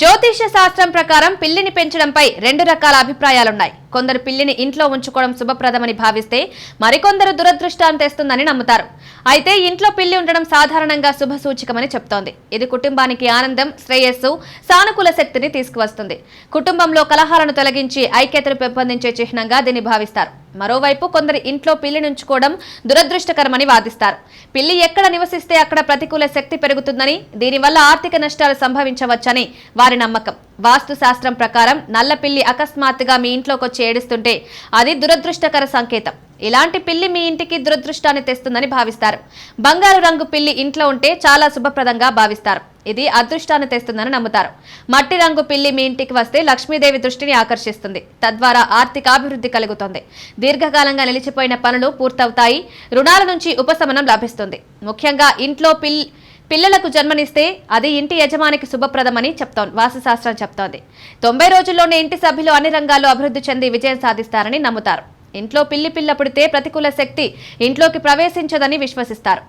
జ్యోతిష్య శాస్త్రం ప్రకారం పిల్లిని పెంచడంపై రెండు రకాల అభిప్రాయాలున్నాయి. కొందరు పిల్లిని ఇంట్లో ఉంచుకోవడం శుభప్రదమని భావిస్తే మరికొందరు దురదృష్టాన్ని తెస్తుందని నమ్ముతారు. అయితే ఇంట్లో పిల్లి ఉండడం సాధారణంగా శుభ సూచికమని చెప్తోంది. ఇది కుటుంబానికి ఆనందం శ్రేయస్సు సానుకూల శక్తిని తీసుకువస్తుంది. కుటుంబంలో కలహాలను తొలగించి ఐక్యతను పెంపొందించే చిహ్నంగా దీన్ని భావిస్తారు. మరోవైపు కొందరు ఇంట్లో పిల్లి నుంచుకోవడం దురదృష్టకరమని వాదిస్తారు. పిల్లి ఎక్కడ నివసిస్తే అక్కడ ప్రతికూల శక్తి పెరుగుతుందని దీనివల్ల ఆర్థిక నష్టాలు సంభవించవచ్చని వారి నమ్మకం. వాస్తు శాస్త్రం ప్రకారం నల్ల పిల్లి అకస్మాత్తుగా మీ ఇంట్లోకి వచ్చి ఏడుస్తుంటే అది దురదృష్టకర సంకేతం. ఇలాంటి పిల్లి మీ ఇంటికి దురదృష్టాన్ని తెస్తుందని భావిస్తారు. బంగారు రంగు పిల్లి ఇంట్లో ఉంటే చాలా శుభప్రదంగా భావిస్తారు. ఇది అదృష్టాన్ని తెస్తుందని నమ్ముతారు. మట్టి రంగు పిల్లి మీ ఇంటికి వస్తే లక్ష్మీదేవి దృష్టిని ఆకర్షిస్తుంది. తద్వారా ఆర్థికాభివృద్ధి కలుగుతుంది. దీర్ఘకాలంగా నిలిచిపోయిన పనులు పూర్తవుతాయి. రుణాల నుంచి ఉపశమనం లభిస్తుంది. ముఖ్యంగా ఇంట్లో పిల్లి పిల్లలకు జన్మనిస్తే అది ఇంటి యజమానికి శుభప్రదమని చెప్తోంది వాస్తుశాస్త్రం చెప్తోంది. తొంభై రోజుల్లోనే ఇంటి సభ్యులు అన్ని రంగాల్లో అభివృద్ధి చెంది విజయం సాధిస్తారని నమ్ముతారు. ఇంట్లో పిల్లి పిల్ల పుడితే ప్రతికూల శక్తి ఇంట్లోకి ప్రవేశించదని విశ్వసిస్తారు.